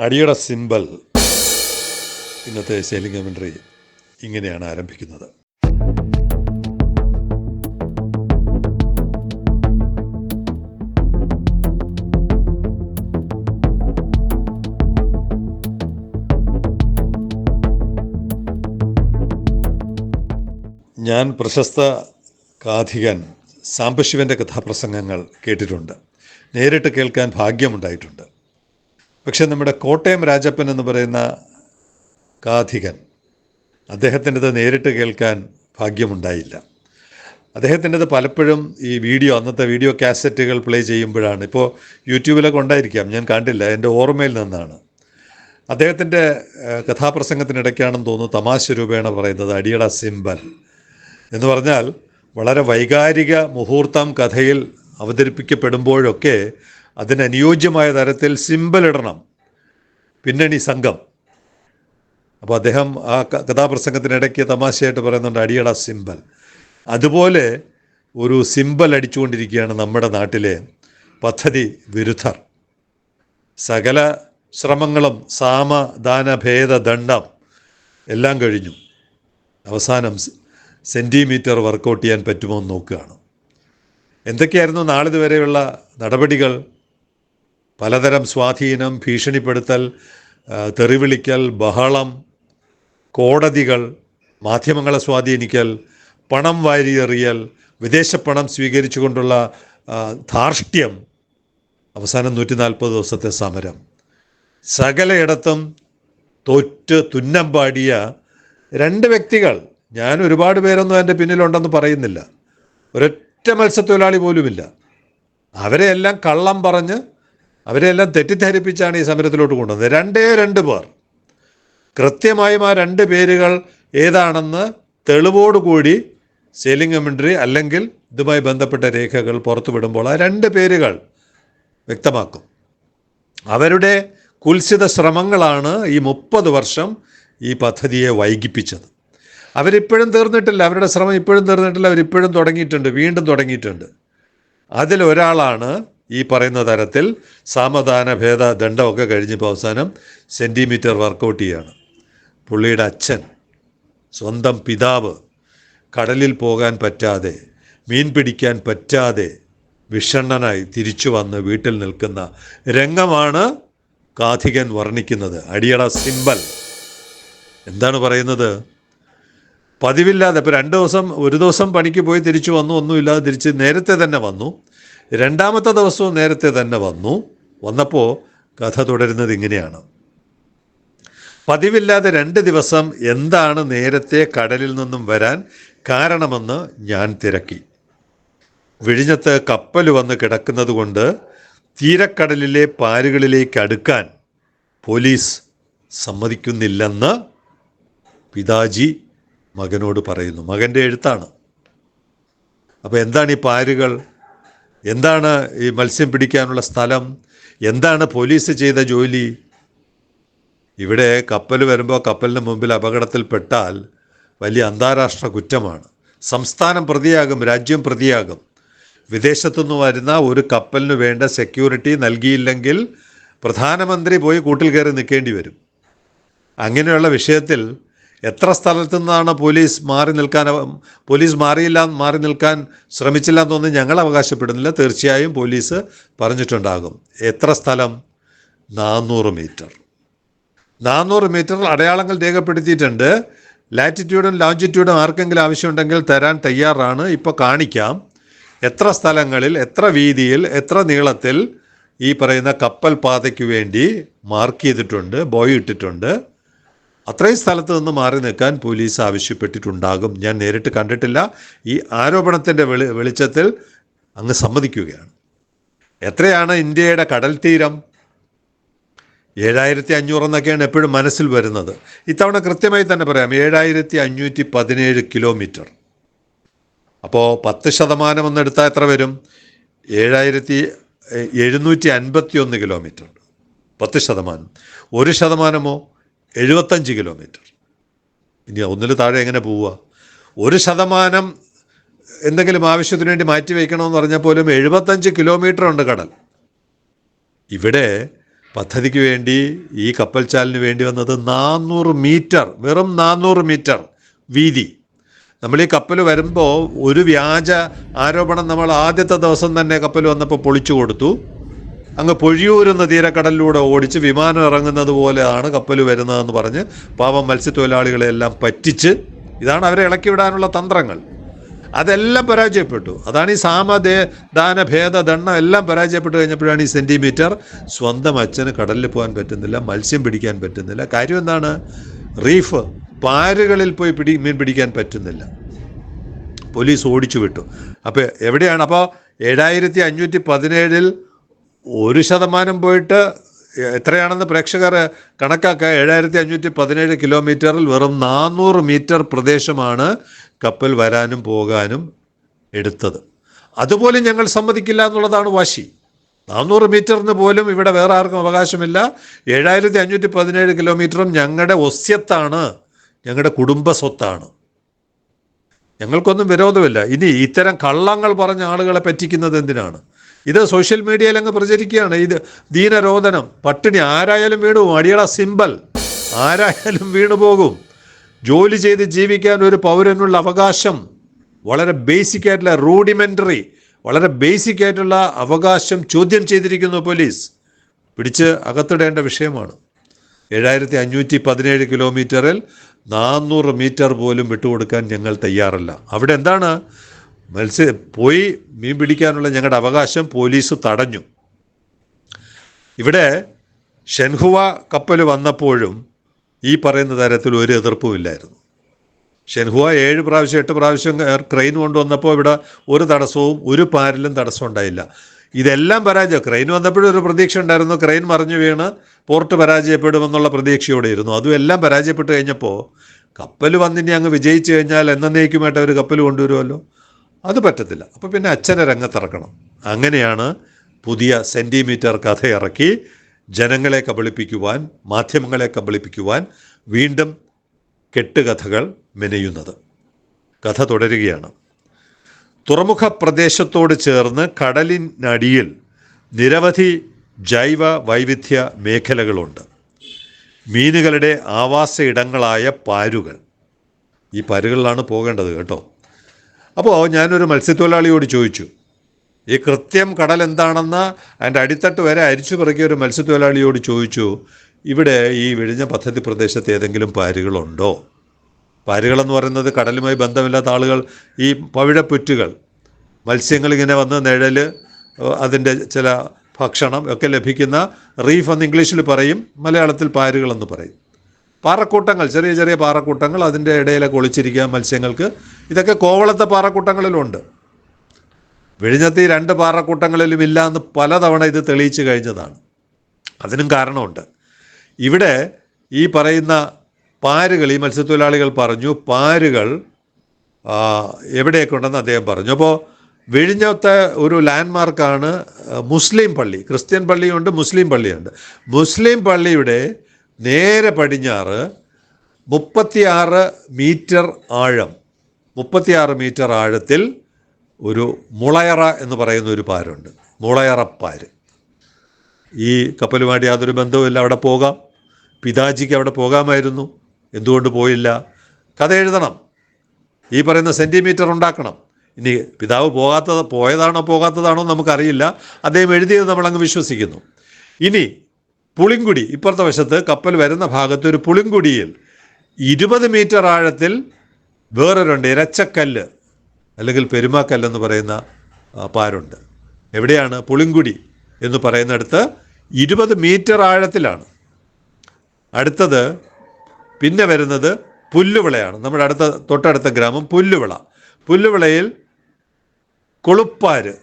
അടിയുടെ സിമ്പൽ ഇന്നത്തെ sailing commentary ഇങ്ങനെയാണ് ആരംഭിക്കുന്നത്. ഞാൻ പ്രശസ്ത കാഥികൻ സാംബശിവന്റെ കഥാപ്രസംഗങ്ങൾ കേട്ടിട്ടുണ്ട്. നേരിട്ട് കേൾക്കാൻ ഭാഗ്യമുണ്ടായിട്ടുണ്ട്. പക്ഷെ നമ്മുടെ കോട്ടയം രാജപ്പൻ എന്ന് പറയുന്ന കാഥികൻ അദ്ദേഹത്തിന്റെത് നേരിട്ട് കേൾക്കാൻ ഭാഗ്യമുണ്ടായില്ല. അദ്ദേഹത്തിന്റെത് പലപ്പോഴും ഈ വീഡിയോ അന്നത്തെ വീഡിയോ കാസറ്റുകൾ പ്ലേ ചെയ്യുമ്പോഴാണ്. ഇപ്പോൾ യൂട്യൂബിലൊക്കെ ഉണ്ടായിരിക്കാം. ഞാൻ കണ്ടില്ല. എന്റെ ഓർമ്മയിൽ നിന്നാണ്. അദ്ദേഹത്തിന്റെ കഥാപ്രസംഗത്തിനിടയ്ക്കാണെന്ന് തോന്നുന്നു തമാശ രൂപേണ പറയുന്നത് അടിയട സിംബൽ എന്ന് പറഞ്ഞാൽ വളരെ വൈകാരിക മുഹൂർത്തം കഥയിൽ അവതരിപ്പിക്കപ്പെടുമ്പോഴൊക്കെ അതിനനുയോജ്യമായ തരത്തിൽ ഇടണം. പിന്നണി സംഘം. അപ്പോൾ അദ്ദേഹം ആ കഥാപ്രസംഗത്തിനിടയ്ക്ക് തമാശയായിട്ട് പറയുന്നുണ്ട് അടിയട സിമ്പൽ അതുപോലെ ഒരു സിമ്പൽ അടിച്ചുകൊണ്ടിരിക്കുകയാണ് നമ്മുടെ നാട്ടിലെ പദ്ധതി വിരുദ്ധർ. സകല ശ്രമങ്ങളും സാമ ദാന ഭേദ ദണ്ഡം എല്ലാം കഴിഞ്ഞു. അവസാനം സെന്റിമീറ്റർ വർക്കൗട്ട് ചെയ്യാൻ പറ്റുമോ എന്ന് നോക്കുകയാണ്. എന്തൊക്കെയായിരുന്നു നാളിതുവരെയുള്ള നടപടികൾ? പലതരം സ്വാധീനം ഭീഷണിപ്പെടുത്തൽ തെറിവിളിക്കൽ ബഹളം കോടതികൾ മാധ്യമങ്ങളെ സ്വാധീനിക്കൽ പണം വാരിയെറിയൽ പണം സ്വീകരിച്ചുകൊണ്ടുള്ള ധാർഷ്ട്യം അവസാനം നൂറ്റി നാൽപ്പത് ദിവസത്തെ സമരം. സകലയിടത്തും തോറ്റ് തുന്നം പാടിയ രണ്ട് വ്യക്തികൾ ഞാൻ ഒരുപാട് പേരൊന്നും എന്റെ പിന്നിലുണ്ടെന്ന് പറയുന്നില്ല. ഒരൊറ്റ മത്സ്യത്തൊഴിലാളി പോലുമില്ല. അവരെയെല്ലാം കള്ളം പറഞ്ഞ് അവരെല്ലാം തെറ്റിദ്ധരിപ്പിച്ചാണ് ഈ സമരത്തിലോട്ട് കൊണ്ടുവന്നത്. രണ്ടേ രണ്ട് പേർ. കൃത്യമായും ആ രണ്ട് പേരുകൾ ഏതാണെന്ന് തെളിവോടുകൂടി സെയിലിംഗ് കമൻട്രി അല്ലെങ്കിൽ ഇതുമായി ബന്ധപ്പെട്ട രേഖകൾ പുറത്തുവിടുമ്പോൾ ആ രണ്ട് പേരുകൾ വ്യക്തമാക്കും. അവരുടെ കുൽസിത ശ്രമങ്ങളാണ് ഈ മുപ്പത് വർഷം ഈ പദ്ധതിയെ വൈകിപ്പിച്ചത്. അവരിപ്പോഴും തീർന്നിട്ടില്ല. അവരുടെ ശ്രമം ഇപ്പോഴും തീർന്നിട്ടില്ല. അവരിപ്പോഴും തുടങ്ങിയിട്ടുണ്ട്. വീണ്ടും തുടങ്ങിയിട്ടുണ്ട്. അതിലൊരാളാണ് ഈ പറയുന്ന തരത്തിൽ സാമദാന ഭേദ ദണ്ഡമൊക്കെ കഴിഞ്ഞപ്പോൾ അവസാനം സെന്റിമീറ്റർ വർക്കൗട്ട് ചെയ്യാണ്. പുള്ളിയുടെ അച്ഛൻ സ്വന്തം പിതാവ് കടലിൽ പോകാൻ പറ്റാതെ മീൻ പിടിക്കാൻ പറ്റാതെ വിഷണ്ണനായി തിരിച്ചു വന്ന് വീട്ടിൽ നിൽക്കുന്ന രംഗമാണ് കാഥികൻ വർണിക്കുന്നത്. അടിയട സിമ്പൽ. എന്താണ് പറയുന്നത്? പതിവില്ലാതെ ഇപ്പോൾ രണ്ട് ദിവസം ഒരു ദിവസം പണിക്ക് പോയി തിരിച്ചു വന്നു ഒന്നുമില്ലാതെ തിരിച്ച് നേരത്തെ തന്നെ വന്നു. രണ്ടാമത്തെ ദിവസവും നേരത്തെ തന്നെ വന്നു. വന്നപ്പോൾ കഥ തുടരുന്നത് ഇങ്ങനെയാണ്. പതിവില്ലാതെ രണ്ട് ദിവസം എന്താണ് നേരത്തെ കടലിൽ നിന്നും വരാൻ കാരണമെന്ന് ഞാൻ തിരക്കി. വിഴിഞ്ഞത്ത് കപ്പൽ വന്ന് കിടക്കുന്നത് കൊണ്ട് തീരക്കടലിലെ പാലുകളിലേക്ക് അടുക്കാൻ പോലീസ് സമ്മതിക്കുന്നില്ലെന്ന് പിതാജി മകനോട് പറയുന്നു. മകന്റെ എഴുത്താണ്. അപ്പോൾ എന്താണ് ഈ പാരുകൾ? എന്താണ് ഈ മത്സ്യം പിടിക്കാനുള്ള സ്ഥലം? എന്താണ് പോലീസ് ചെയ്ത ജോലി? ഇവിടെ കപ്പൽ വരുമ്പോൾ കപ്പലിന് മുമ്പിൽ അപകടത്തിൽപ്പെട്ടാൽ വലിയ അന്താരാഷ്ട്ര കുറ്റമാണ്. സംസ്ഥാനം പ്രതിയാകും രാജ്യം പ്രതിയാകും. വിദേശത്തുനിന്ന് വരുന്ന ഒരു കപ്പലിന് വേണ്ട സെക്യൂരിറ്റി നൽകിയില്ലെങ്കിൽ പ്രധാനമന്ത്രി പോയി കൂട്ടിൽ കയറി നിൽക്കേണ്ടി വരും. അങ്ങനെയുള്ള വിഷയത്തിൽ എത്ര സ്ഥലത്തു നിന്നാണ് പോലീസ് മാറി നിൽക്കാൻ പോലീസ് മാറിയില്ല മാറി നിൽക്കാൻ ശ്രമിച്ചില്ല എന്നൊന്നും ഞങ്ങൾ അവകാശപ്പെടുന്നില്ല. തീർച്ചയായും പോലീസ് പറഞ്ഞിട്ടുണ്ടാകും. എത്ര സ്ഥലം? നാനൂറ് മീറ്റർ. നാനൂറ് മീറ്റർ അടയാളങ്ങൾ രേഖപ്പെടുത്തിയിട്ടുണ്ട്. ലാറ്റിറ്റ്യൂഡും ലോഞ്ചിറ്റ്യൂഡും ആർക്കെങ്കിലും ആവശ്യമുണ്ടെങ്കിൽ തരാൻ തയ്യാറാണ്. ഇപ്പോൾ കാണിക്കാം. എത്ര സ്ഥലങ്ങളിൽ എത്ര വീതിയിൽ എത്ര നീളത്തിൽ ഈ പറയുന്ന കപ്പൽ പാതയ്ക്ക് വേണ്ടി മാർക്ക് ചെയ്തിട്ടുണ്ട് ബോയ് ഇട്ടിട്ടുണ്ട്. അത്രയും സ്ഥലത്ത് നിന്ന് മാറി നിൽക്കാൻ പോലീസ് ആവശ്യപ്പെട്ടിട്ടുണ്ടാകും. ഞാൻ നേരിട്ട് കണ്ടിട്ടില്ല. ഈ ആരോപണത്തിന്റെ വെളി വെളിച്ചത്തിൽ അങ്ങ് സമ്മതിക്കുകയാണ്. എത്രയാണ് ഇന്ത്യയുടെ കടൽ തീരം? ഏഴായിരത്തി അഞ്ഞൂറ് എന്നൊക്കെയാണ് എപ്പോഴും മനസ്സിൽ വരുന്നത്. ഇത്തവണ കൃത്യമായി തന്നെ പറയാം ഏഴായിരത്തി അഞ്ഞൂറ്റി പതിനേഴ് കിലോമീറ്റർ. അപ്പോൾ പത്ത് ശതമാനം എന്നെടുത്താൽ എത്ര വരും? ഏഴായിരത്തി എഴുന്നൂറ്റി അൻപത്തി ഒന്ന് കിലോമീറ്റർ. പത്ത് ശതമാനം. ഒരു ശതമാനമോ? എഴുപത്തഞ്ച് കിലോമീറ്റർ. ഇനി ഒന്നിൽ താഴെ എങ്ങനെ പോവുക? ഒരു ശതമാനം എന്തെങ്കിലും ആവശ്യത്തിന് വേണ്ടി മാറ്റി വയ്ക്കണമെന്ന് പറഞ്ഞാൽ പോലും എഴുപത്തഞ്ച് കിലോമീറ്റർ ഉണ്ട് കടൽ. ഇവിടെ പദ്ധതിക്ക് വേണ്ടി ഈ കപ്പൽച്ചാലിന് വേണ്ടി വന്നത് നാനൂറ് മീറ്റർ വെറും നാനൂറ് മീറ്റർ വീതി. നമ്മൾ ഈ കപ്പൽ വരുമ്പോൾ ഒരു വ്യാജ ആരോപണം നമ്മൾ ആദ്യത്തെ ദിവസം തന്നെ കപ്പൽ വന്നപ്പോൾ പൊളിച്ചു കൊടുത്തു. അങ്ങ് പൊഴിയൂരുന്ന തീരക്കടലിലൂടെ ഓടിച്ച് വിമാനം ഇറങ്ങുന്നത് പോലെയാണ് കപ്പൽ വരുന്നതെന്ന് പറഞ്ഞ് പാവം മത്സ്യത്തൊഴിലാളികളെല്ലാം പറ്റിച്ച് ഇതാണ് അവരെ ഇളക്കി വിടാനുള്ള തന്ത്രങ്ങൾ. അതെല്ലാം പരാജയപ്പെട്ടു. അതാണ് ഈ സാമദേ ദാന ഭേദ ദണ്ണം എല്ലാം പരാജയപ്പെട്ട് കഴിഞ്ഞപ്പോഴാണ് ഈ സെന്റിമീറ്റർ സ്വന്തം അച്ഛന് കടലിൽ പോകാൻ പറ്റുന്നില്ല മത്സ്യം പിടിക്കാൻ പറ്റുന്നില്ല. കാര്യം എന്താണ്? റീഫ് പാരുകളിൽ പോയി പിടി മീൻ പിടിക്കാൻ പറ്റുന്നില്ല. പോലീസ് ഓടിച്ചു വിട്ടു. അപ്പോൾ എവിടെയാണ്? അപ്പോൾ ഏഴായിരത്തി അഞ്ഞൂറ്റി പതിനേഴിൽ ഒരു ശതമാനം പോയിട്ട് എത്രയാണെന്ന് പ്രേക്ഷകർ കണക്കാക്കുക. ഏഴായിരത്തി അഞ്ഞൂറ്റി പതിനേഴ് കിലോമീറ്ററിൽ വെറും നാനൂറ് മീറ്റർ പ്രദേശമാണ് കപ്പൽ വരാനും പോകാനും എടുത്തത്. അതുപോലും ഞങ്ങൾ സമ്മതിക്കില്ല എന്നുള്ളതാണ് വാശി. നാനൂറ് മീറ്ററിന് പോലും ഇവിടെ വേറെ ആർക്കും അവകാശമില്ല. ഏഴായിരത്തി അഞ്ഞൂറ്റി പതിനേഴ് കിലോമീറ്ററും ഞങ്ങളുടെ ഒസ്യത്താണ്. ഞങ്ങളുടെ കുടുംബ സ്വത്താണ് ഞങ്ങൾക്കൊന്നും വിരോധമില്ല. ഇനി ഇത്തരം കള്ളങ്ങൾ പറഞ്ഞ ആളുകളെ പറ്റിക്കുന്നത് എന്തിനാണ്? ഇത് സോഷ്യൽ മീഡിയയിൽ അങ്ങ് പ്രചരിക്കുകയാണ്. ഇത് ദീനരോധനം പട്ടിണി ആരായാലും വീണു അടിയള സിമ്പൽ. ആരായാലും വീണു പോകും. ജോലി ചെയ്ത് ജീവിക്കാൻ ഒരു പൗരനുള്ള അവകാശം വളരെ ബേസിക് ആയിട്ടുള്ള റൂഡിമെന്ററി വളരെ ബേസിക് ആയിട്ടുള്ള അവകാശം ചോദ്യം ചെയ്തിരിക്കുന്നു പോലീസ്. പിടിച്ച് അകത്തിടേണ്ട വിഷയമാണ്. ഏഴായിരത്തി അഞ്ഞൂറ്റി പതിനേഴ് കിലോമീറ്ററിൽ നാനൂറ് മീറ്റർ പോലും വിട്ടുകൊടുക്കാൻ ഞങ്ങൾ തയ്യാറല്ല. അവിടെ എന്താണ്? മത്സ്യ പോയി മീൻ പിടിക്കാനുള്ള ഞങ്ങളുടെ അവകാശം പോലീസ് തടഞ്ഞു. ഇവിടെ ഷെൻഹുവ കപ്പൽ വന്നപ്പോഴും ഈ പറയുന്ന തരത്തിൽ ഒരു എതിർപ്പും ഇല്ലായിരുന്നു. ഷെൻഹുവ ഏഴ് പ്രാവശ്യം എട്ട് പ്രാവശ്യം ക്രെയിൻ കൊണ്ടുവന്നപ്പോൾ ഇവിടെ ഒരു തടസ്സവും ഒരു പാരലും തടസ്സം ഉണ്ടായില്ല. ഇതെല്ലാം പരാജയം. ക്രെയിൻ വന്നപ്പോഴും ഒരു പ്രതീക്ഷ ഉണ്ടായിരുന്നു. ക്രെയിൻ മറിഞ്ഞു വീണ് പോർട്ട് പരാജയപ്പെടുമെന്നുള്ള പ്രതീക്ഷയോടെ ഇരുന്നു. അതും എല്ലാം പരാജയപ്പെട്ട് കഴിഞ്ഞപ്പോൾ കപ്പൽ വന്നിനി അങ്ങ് വിജയിച്ചു കഴിഞ്ഞാൽ എന്നേക്കുമായിട്ട് അവർ കപ്പൽ കൊണ്ടുവരുമല്ലോ? അത് പറ്റത്തില്ല. അപ്പോൾ പിന്നെ അച്ഛനെ രംഗത്തിറക്കണം. അങ്ങനെയാണ് പുതിയ സെന്റിമീറ്റർ കഥ ഇറക്കി ജനങ്ങളെ കബളിപ്പിക്കുവാൻ മാധ്യമങ്ങളെ കബളിപ്പിക്കുവാൻ വീണ്ടും കെട്ടുകഥകൾ മെനയുന്നത്. കഥ തുടരുകയാണ്. തുറമുഖ പ്രദേശത്തോട് ചേർന്ന് കടലിനടിയിൽ നിരവധി ജൈവ വൈവിധ്യ മേഖലകളുണ്ട്. മീനുകളുടെ ആവാസ ഇടങ്ങളായ പാരുകൾ. ഈ പാരുകളിലാണ് പോകേണ്ടത് കേട്ടോ. അപ്പോൾ ഞാനൊരു മത്സ്യത്തൊഴിലാളിയോട് ചോദിച്ചു ഈ കൃത്യം കടൽ എന്താണെന്ന് അതിന്റെ അടിത്തട്ട് വരെ അരിച്ചു പിറക്കിയ ഒരു മത്സ്യത്തൊഴിലാളിയോട് ചോദിച്ചു ഇവിടെ ഈ വിഴിഞ്ഞ പദ്ധതി പ്രദേശത്ത് ഏതെങ്കിലും പാരുകളുണ്ടോ? പാരുകളെന്ന് പറയുന്നത് കടലുമായി ബന്ധമില്ലാത്ത ആളുകൾ ഈ പവിഴപ്പുറ്റുകൾ മത്സ്യങ്ങൾ ഇങ്ങനെ വന്ന് നിഴൽ അതിന്റെ ചില ഭക്ഷണം ഒക്കെ ലഭിക്കുന്ന റീഫ് എന്ന് ഇംഗ്ലീഷിൽ പറയും മലയാളത്തിൽ പാരുകളെന്ന് പറയും. പാറക്കൂട്ടങ്ങൾ ചെറിയ ചെറിയ പാറക്കൂട്ടങ്ങൾ അതിന്റെ ഇടയിലൊക്കെ ഒളിച്ചിരിക്കുക മത്സ്യങ്ങൾക്ക്. ഇതൊക്കെ കോവളത്തെ പാറക്കൂട്ടങ്ങളിലുണ്ട്. വിഴിഞ്ഞത്ത് ഈ രണ്ട് പാറക്കൂട്ടങ്ങളിലും ഇല്ല എന്ന് പലതവണ ഇത് തെളിയിച്ചു കഴിഞ്ഞതാണ്. അതിനും കാരണമുണ്ട്. ഇവിടെ ഈ പറയുന്ന പാരുകൾ ഈ മത്സ്യത്തൊഴിലാളികൾ പറഞ്ഞു പാരുകൾ എവിടെയൊക്കെ ഉണ്ടെന്ന് അദ്ദേഹം പറഞ്ഞു. അപ്പോൾ വിഴിഞ്ഞത്തെ ഒരു ലാൻഡ്മാർക്കാണ് മുസ്ലിം പള്ളി. ക്രിസ്ത്യൻ പള്ളിയുണ്ട് മുസ്ലിം പള്ളിയുണ്ട്. മുസ്ലിം പള്ളിയുടെ നേരെ പടിഞ്ഞാറ് മുപ്പത്തിയാറ് മീറ്റർ ആഴം മുപ്പത്തിയാറ് മീറ്റർ ആഴത്തിൽ ഒരു മുളയറ എന്ന് പറയുന്ന ഒരു പാരുണ്ട്. മുളയറപ്പാര് ഈ കപ്പലുമായിട്ട് യാതൊരു ബന്ധവുമില്ല. അവിടെ പോകാം. പിതാജിക്ക് അവിടെ പോകാമായിരുന്നു. എന്തുകൊണ്ട് പോയില്ല? കഥ എഴുതണം. ഈ പറയുന്ന സെന്റിമീറ്റർ ഉണ്ടാക്കണം. ഇനി പിതാവ് പോകാത്തത് പോയതാണോ പോകാത്തതാണോ നമുക്കറിയില്ല. അദ്ദേഹം എഴുതിയത് നമ്മളങ്ങ് വിശ്വസിക്കുന്നു. ഇനി പുളിങ്കുടി ഇപ്പുറത്തെ വശത്ത് കപ്പൽ വരുന്ന ഭാഗത്ത് ഒരു പുളിങ്കുടിയിൽ ഇരുപത് മീറ്റർ ആഴത്തിൽ വേറൊരുണ്ട് ഇരച്ചക്കല്ല് അല്ലെങ്കിൽ പെരുമാക്കല്ലെന്ന് പറയുന്ന പാരുണ്ട്. എവിടെയാണ് പുളിങ്കുടി എന്ന് പറയുന്നിടത്ത് ഇരുപത് മീറ്റർ ആഴത്തിലാണ്. അടുത്തത് പിന്നെ വരുന്നത് പുല്ലുവിളയാണ്. നമ്മുടെ അടുത്ത തൊട്ടടുത്ത ഗ്രാമം പുല്ലുവിള. പുല്ലുവിളയിൽ കൊളുപ്പാര്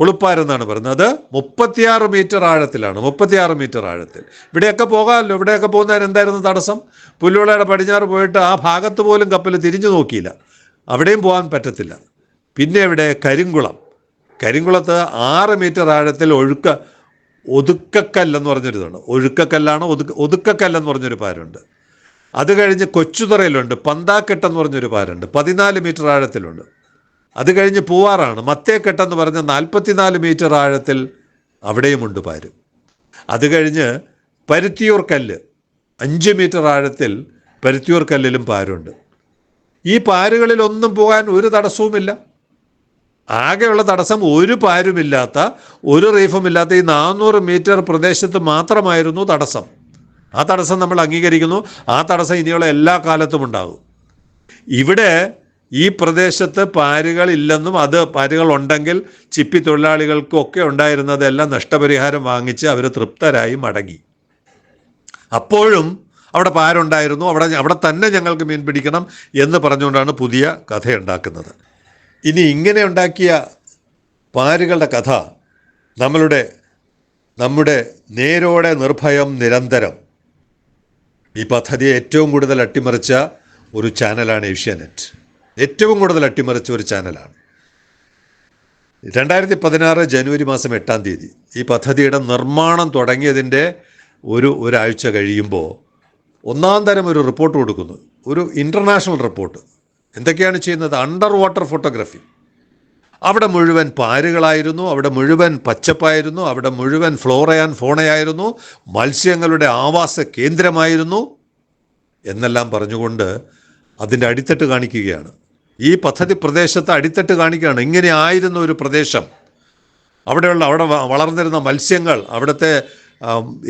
കൊളുപ്പാര് എന്നാണ് പറയുന്നത്. അത് മുപ്പത്തിയാറ് മീറ്റർ ആഴത്തിലാണ്. മുപ്പത്തിയാറ് മീറ്റർ ആഴത്തിൽ. ഇവിടെയൊക്കെ പോകാമല്ലോ. ഇവിടെയൊക്കെ പോകുന്നതിന് എന്തായിരുന്നു തടസ്സം? പുല്ലുവിളയുടെ പടിഞ്ഞാറ് പോയിട്ട് ആ ഭാഗത്ത് പോലും കപ്പൽ തിരിഞ്ഞു നോക്കിയില്ല. അവിടെയും പോകാൻ പറ്റത്തില്ല. പിന്നെ ഇവിടെ കരിങ്കുളം. കരിങ്കുളത്ത് ആറ് മീറ്റർ ആഴത്തിൽ ഒഴുക്ക ഒതുക്കക്കല്ലെന്ന് പറഞ്ഞൊരിതുണ്ട്. ഒഴുക്കക്കല്ലാണ് ഒതുക്ക ഒതുക്കക്കല്ലെന്ന് പറഞ്ഞൊരു പാരുണ്ട്. അത് കഴിഞ്ഞ് കൊച്ചുതറയിലുണ്ട്. പന്താക്കെട്ടെന്ന് പറഞ്ഞൊരു പാരുണ്ട്. പതിനാല് മീറ്റർ ആഴത്തിലുണ്ട്. അത് കഴിഞ്ഞ് പൂവാറാണ്. മത്തേക്കെട്ടെന്ന് പറഞ്ഞ നാൽപ്പത്തിനാല് മീറ്റർ ആഴത്തിൽ അവിടെയുമുണ്ട് പാര് അത് കഴിഞ്ഞ് പരുത്തിയൂർ കല്ല് അഞ്ച് മീറ്റർ ആഴത്തിൽ പരുത്തിയൂർ കല്ലിലും പാരുണ്ട് ഈ പാരുകളിലൊന്നും പോകാൻ ഒരു തടസ്സവുമില്ല. ആകെയുള്ള തടസ്സം ഒരു പാരുമില്ലാത്ത ഒരു റീഫുമില്ലാത്ത ഈ നാനൂറ് മീറ്റർ പ്രദേശത്ത് മാത്രമായിരുന്നു തടസ്സം. ആ തടസ്സം നമ്മൾ അംഗീകരിക്കുന്നു. ആ തടസ്സം ഇനിയുള്ള എല്ലാ കാലത്തും ഉണ്ടാകും. ഇവിടെ ഈ പ്രദേശത്ത് പാരുകൾ ഇല്ലെന്നും അത് പാരുകൾ ഉണ്ടെങ്കിൽ ചിപ്പി തൊഴിലാളികൾക്കൊക്കെ ഉണ്ടായിരുന്നതെല്ലാം നഷ്ടപരിഹാരം വാങ്ങിച്ച് അവർ തൃപ്തരായി മടങ്ങി. അപ്പോഴും അവിടെ പാരുണ്ടായിരുന്നു. അവിടെ അവിടെ തന്നെ ഞങ്ങൾക്ക് മീൻ പിടിക്കണം എന്ന് പറഞ്ഞുകൊണ്ടാണ് പുതിയ കഥ ഉണ്ടാക്കുന്നത് ഇനി ഇങ്ങനെ ഉണ്ടാക്കിയ പാരുകളുടെ കഥ നമ്മളുടെ നമ്മുടെ നേരോടെ നിർഭയം നിരന്തരം. ഈ പദ്ധതിയെ ഏറ്റവും കൂടുതൽ അട്ടിമറിച്ച ഒരു ചാനലാണ് ഏഷ്യാനെറ്റ്. ഏറ്റവും കൂടുതൽ അട്ടിമറിച്ച ഒരു ചാനലാണ്. രണ്ടായിരത്തി പതിനാറ് ജനുവരി മാസം എട്ടാം തീയതി ഈ പദ്ധതിയുടെ നിർമ്മാണം തുടങ്ങിയതിന്റെ ഒരു ഒരാഴ്ച കഴിയുമ്പോൾ ഒന്നാം തരം ഒരു റിപ്പോർട്ട് കൊടുക്കുന്നു. ഒരു ഇന്റർനാഷണൽ റിപ്പോർട്ട്. എന്തൊക്കെയാണ് ചെയ്യുന്നത്? Under water photography. അവിടെ മുഴുവൻ പാരുകളായിരുന്നു അവിടെ മുഴുവൻ പച്ചപ്പായിരുന്നു അവിടെ മുഴുവൻ ഫ്ലോറയാൻ ഫോണയായിരുന്നു മത്സ്യങ്ങളുടെ ആവാസ കേന്ദ്രമായിരുന്നു എന്നെല്ലാം പറഞ്ഞുകൊണ്ട് അതിന്റെ അടിത്തട്ട് കാണിക്കുകയാണ്. ഈ പദ്ധതി പ്രദേശത്ത് അടിത്തട്ട് കാണിക്കുകയാണ്. ഇങ്ങനെ ആയിരുന്ന ഒരു പ്രദേശം. അവിടെയുള്ള അവിടെ വളർന്നിരുന്ന മത്സ്യങ്ങൾ അവിടുത്തെ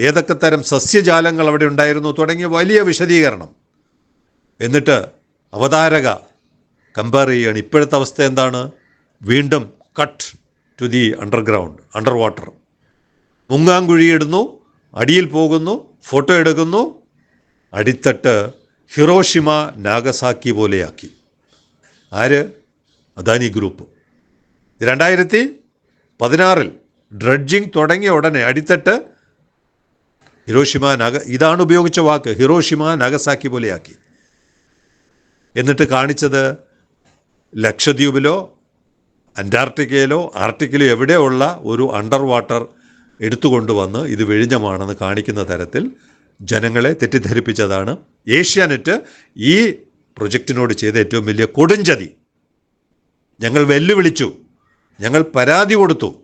ഏതൊക്കെ തരം സസ്യജാലങ്ങൾ അവിടെ ഉണ്ടായിരുന്നു തുടങ്ങിയ വലിയ വിശദീകരണം. എന്നിട്ട് അവതാരക കമ്പയർ ചെയ്യുകയാണ്. ഇപ്പോഴത്തെ അവസ്ഥ എന്താണ്? വീണ്ടും cut to the underground under water മുങ്ങാങ്കുഴിയിടുന്നു അടിയിൽ പോകുന്നു ഫോട്ടോ എടുക്കുന്നു അടിത്തട്ട് ഹിറോഷിമ നാഗസാക്കി പോലെയാക്കി. ആര്? അദാനി ഗ്രൂപ്പ്. രണ്ടായിരത്തി പതിനാറിൽ ഡ്രഡ്ജിങ് തുടങ്ങിയ ഉടനെ അടിത്തട്ട് ഹിറോഷിമ നഗ ഇതാണ് ഉപയോഗിച്ച വാക്ക് ഹിറോഷിമ നാഗസാക്കി പോലെയാക്കി. എന്നിട്ട് കാണിച്ചത് ലക്ഷദ്വീപിലോ അന്റാർട്ടിക്കയിലോ ആർട്ടിക്കിലോ എവിടെയുള്ള ഒരു അണ്ടർ വാട്ടർ എടുത്തുകൊണ്ടുവന്ന് ഇത് വിഴിഞ്ഞമാണെന്ന് കാണിക്കുന്ന തരത്തിൽ ജനങ്ങളെ തെറ്റിദ്ധരിപ്പിച്ചതാണ് ഏഷ്യാനെറ്റ് ഈ പ്രൊജക്റ്റിനോട് ചെയ്ത ഏറ്റവും വലിയ കൊടുംചതി. ഞങ്ങൾ വെല്ലുവിളിച്ചു. ഞങ്ങൾ പരാതി കൊടുത്തു.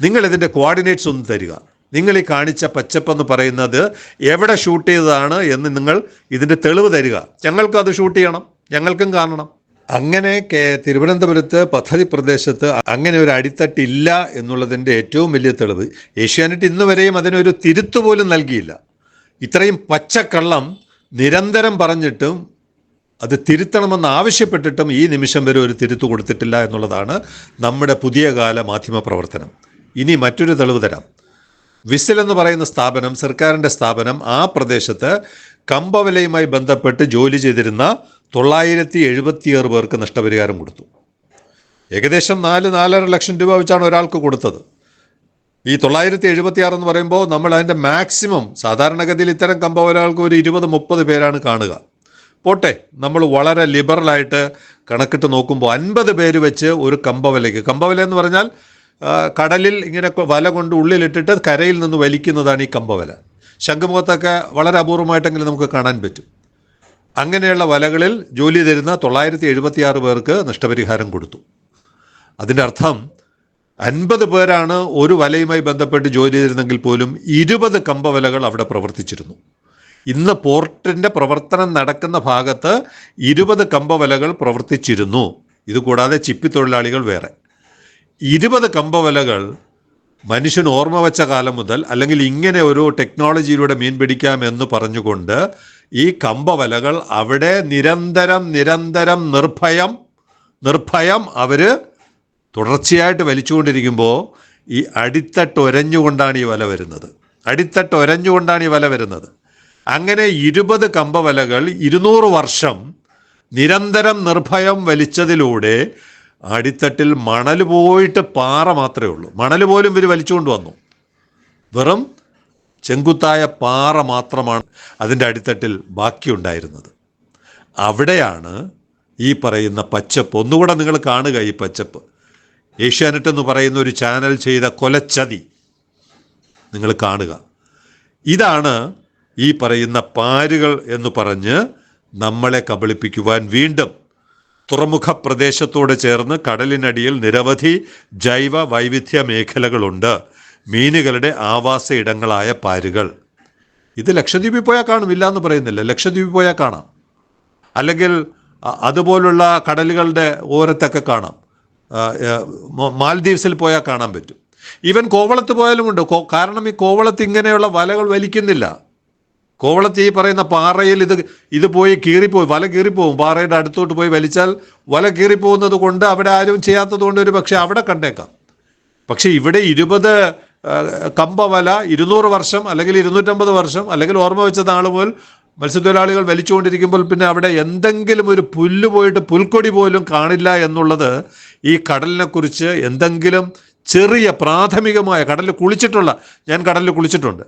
നിങ്ങൾ ഇതിന്റെ കോർഡിനേറ്റ്സ് ഒന്ന് തരിക. നിങ്ങൾ ഈ കാണിച്ച പച്ചപ്പെന്ന് പറയുന്നത് എവിടെ ഷൂട്ട് ചെയ്തതാണ് എന്ന് നിങ്ങൾ ഇതിന്റെ തെളിവ് തരിക. ഞങ്ങൾക്ക് അത് ഷൂട്ട് ചെയ്യണം. ഞങ്ങൾക്കും കാണണം. അങ്ങനെ തിരുവനന്തപുരത്ത് പദ്ധതി പ്രദേശത്ത് അങ്ങനെ ഒരു അടിത്തട്ടില്ല എന്നുള്ളതിന്റെ ഏറ്റവും വലിയ തെളിവ്. ഏഷ്യാനെറ്റ് ഇന്നുവരെയും അതിനൊരു തിരുത്തു പോലും നൽകിയില്ല. ഇത്രയും പച്ചക്കള്ളം നിരന്തരം പറഞ്ഞിട്ടും അത് തിരുത്തണമെന്ന് ആവശ്യപ്പെട്ടിട്ടും ഈ നിമിഷം വരെ ഒരു തിരുത്തു കൊടുത്തിട്ടില്ല എന്നുള്ളതാണ് നമ്മുടെ പുതിയ കാല മാധ്യമ പ്രവർത്തനം. ഇനി മറ്റൊരു തെളിവ് തരാം. വിസിൽ എന്ന് പറയുന്ന സ്ഥാപനം സർക്കാരിന്റെ സ്ഥാപനം ആ പ്രദേശത്ത് കമ്പവലയുമായി ബന്ധപ്പെട്ട് ജോലി ചെയ്തിരുന്ന തൊള്ളായിരത്തി എഴുപത്തിയാറ് പേർക്ക് നഷ്ടപരിഹാരം കൊടുത്തു. ഏകദേശം നാല് നാലര ലക്ഷം രൂപ വെച്ചാണ് ഒരാൾക്ക് കൊടുത്തത്. ഈ തൊള്ളായിരത്തി എഴുപത്തി ആറ് എന്ന് പറയുമ്പോൾ നമ്മൾ അതിന്റെ മാക്സിമം സാധാരണഗതിയിൽ ഇത്തരം കമ്പവലകൾക്ക് ഒരു ഇരുപത് മുപ്പത് പേരാണ് കാണുക. പോട്ടെ നമ്മൾ വളരെ ലിബറലായിട്ട് കണക്കിട്ട് നോക്കുമ്പോൾ അൻപത് പേര് വെച്ച് ഒരു കമ്പവലയ്ക്ക്. കമ്പവല എന്ന് പറഞ്ഞാൽ കടലിൽ ഇങ്ങനെ വല കൊണ്ട് ഉള്ളിലിട്ടിട്ട് കരയിൽ നിന്ന് വലിക്കുന്നതാണ് ഈ കമ്പവല. ശംഖുമുഖത്തൊക്കെ വളരെ അപൂർവമായിട്ടെങ്കിലും നമുക്ക് കാണാൻ പറ്റും. അങ്ങനെയുള്ള വലകളിൽ ജോലി തരുന്ന തൊള്ളായിരത്തി പേർക്ക് നഷ്ടപരിഹാരം കൊടുത്തു. അതിന്റെ അർത്ഥം അൻപത് പേരാണ് ഒരു വലയുമായി ബന്ധപ്പെട്ട് ജോലി ചെയ്തിരുന്നെങ്കിൽ പോലും ഇരുപത് കമ്പവലകൾ അവിടെ പ്രവർത്തിച്ചിരുന്നു. ഇന്ന് പോർട്ടിന്റെ പ്രവർത്തനം നടക്കുന്ന ഭാഗത്ത് ഇരുപത് കമ്പവലകൾ പ്രവർത്തിച്ചിരുന്നു. ഇതുകൂടാതെ ചിപ്പിത്തൊഴിലാളികൾ വേറെ. ഇരുപത് കമ്പവലകൾ മനുഷ്യൻ ഓർമ്മ വെച്ച കാലം മുതൽ അല്ലെങ്കിൽ ഇങ്ങനെ ഒരു ടെക്നോളജിയിലൂടെ മീൻ പിടിക്കാം എന്ന് പറഞ്ഞുകൊണ്ട് ഈ കമ്പവലകൾ അവിടെ നിരന്തരം നിരന്തരം നിർഭയം നിർഭയം അവർ തുടർച്ചയായിട്ട് വലിച്ചുകൊണ്ടിരിക്കുമ്പോൾ ഈ അടിത്തട്ട് ഒരഞ്ഞുകൊണ്ടാണ് ഈ വല വരുന്നത്. അടിത്തട്ട് ഒരഞ്ഞുകൊണ്ടാണ് ഈ വല വരുന്നത്. അങ്ങനെ ഇരുപത് കമ്പവലകൾ ഇരുന്നൂറ് വർഷം നിരന്തരം നിർഭയം വലിച്ചതിലൂടെ അടിത്തട്ടിൽ മണൽ പോയിട്ട് പാറ മാത്രമേ ഉള്ളൂ. മണൽ പോലും ഇവർ വലിച്ചുകൊണ്ട് വന്നു. വെറും ചെങ്കുത്തായ പാറ മാത്രമാണ് അതിന്റെ അടിത്തട്ടിൽ ബാക്കിയുണ്ടായിരുന്നത്. അവിടെയാണ് ഈ പറയുന്ന പച്ചപ്പ്. ഒന്നുകൂടെ നിങ്ങൾ കാണുക ഈ പച്ചപ്പ്. ഏഷ്യാനെറ്റ് എന്ന് പറയുന്ന ഒരു ചാനൽ ചെയ്ത കൊലച്ചതി നിങ്ങൾ കാണുക. ഇതാണ് ഈ പറയുന്ന പാരുകൾ എന്ന് പറഞ്ഞ് നമ്മളെ കബളിപ്പിക്കുവാൻ വീണ്ടും തുറമുഖ പ്രദേശത്തോട് ചേർന്ന് കടലിനടിയിൽ നിരവധി ജൈവ വൈവിധ്യ മേഖലകളുണ്ട്. മീനുകളുടെ ആവാസ ഇടങ്ങളായ പാരുകൾ. ഇത് ലക്ഷദ്വീപിൽ പോയാൽ കാണും ഇല്ല എന്ന് പറയുന്നില്ല. ലക്ഷദ്വീപിൽ പോയാൽ കാണാം. അല്ലെങ്കിൽ അതുപോലുള്ള കടലുകളുടെ ഓരത്തൊക്കെ കാണാം. ആ, ആ, മ- മാൽദീവ്സിൽ പോയാൽ കാണാൻ പറ്റും. ഈവൻ കോവളത്ത് പോയാലും ഉണ്ട്. കാരണം ഈ കോവളത്ത് ഇങ്ങനെയുള്ള വലകൾ വലിക്കുന്നില്ല. കോവളത്ത് ഈ പറയുന്ന പാറയിൽ ഇത് ഇത് പോയി കീറിപ്പോയി വല കീറിപ്പോവും. പാറയുടെ അടുത്തോട്ട് പോയി വലിച്ചാൽ വല കീറിപ്പോകുന്നത് കൊണ്ട് അവിടെ ആരും ചെയ്യാത്തത് കൊണ്ട് ഒരു പക്ഷേ അവിടെ കണ്ടേക്കാം. പക്ഷേ ഇവിടെ ഇരുപത് കമ്പവല കമ്പ വല ഇരുന്നൂറ് വർഷം അല്ലെങ്കിൽ ഇരുന്നൂറ്റമ്പത് വർഷം അല്ലെങ്കിൽ ഓർമ്മ വെച്ച നാൾ മുതൽ മത്സ്യത്തൊഴിലാളികൾ വലിച്ചുകൊണ്ടിരിക്കുമ്പോൾ പിന്നെ അവിടെ എന്തെങ്കിലും ഒരു പുല്ല് പോയിട്ട് പുൽക്കൊടി പോലും കാണില്ല എന്നുള്ളത് ഈ കടലിനെ കുറിച്ച് എന്തെങ്കിലും ചെറിയ പ്രാഥമികമായ കടലിൽ കുളിച്ചിട്ടുള്ള ഞാൻ കടലിൽ കുളിച്ചിട്ടുണ്ട്.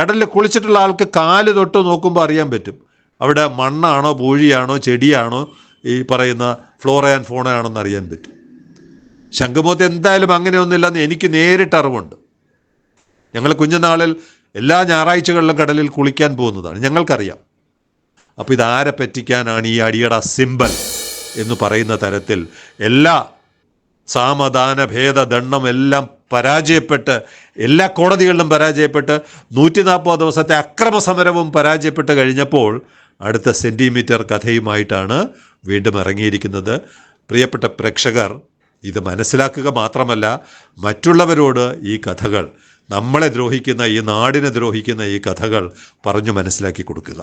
കടലിൽ കുളിച്ചിട്ടുള്ള ആൾക്ക് കാൽ തൊട്ട് നോക്കുമ്പോൾ അറിയാൻ പറ്റും. അവിടെ മണ്ണാണോ പൂഴിയാണോ ചെടിയാണോ ഈ പറയുന്ന ഫ്ലോറ ആൻഡ് ഫോണ എന്ന് അറിയാൻ പറ്റും. ശംഖുമുഖത്ത് എന്തായാലും അങ്ങനെയൊന്നുമില്ലെന്ന് എനിക്ക് നേരിട്ട് അറിവുണ്ട്. ഞങ്ങൾ കുഞ്ഞുനാളിൽ എല്ലാ ഞായറാഴ്ചകളിലും കടലിൽ കുളിക്കാൻ പോകുന്നതാണ്. ഞങ്ങൾക്കറിയാം. അപ്പോൾ ഇതാരെ പറ്റിക്കാനാണ് ഈ അടിയട സിമ്പൽ എന്ന് പറയുന്ന തരത്തിൽ എല്ലാ സാമദാന ഭേദ ദണ്ണം എല്ലാം പരാജയപ്പെട്ട് എല്ലാ കോടതികളിലും പരാജയപ്പെട്ട് നൂറ്റി നാൽപ്പത് ദിവസത്തെ അക്രമ സമരവും പരാജയപ്പെട്ട് കഴിഞ്ഞപ്പോൾ അടുത്ത സെന്റിമീറ്റർ കഥയുമായിട്ടാണ് വീണ്ടും ഇറങ്ങിയിരിക്കുന്നത്. പ്രിയപ്പെട്ട പ്രേക്ഷകർ ഇത് മനസ്സിലാക്കുക മാത്രമല്ല മറ്റുള്ളവരോട് ഈ കഥകൾ നമ്മളെ ദ്രോഹിക്കുന്ന ഈ നാടിനെ ദ്രോഹിക്കുന്ന ഈ കഥകൾ പറഞ്ഞു മനസ്സിലാക്കി കൊടുക്കുക.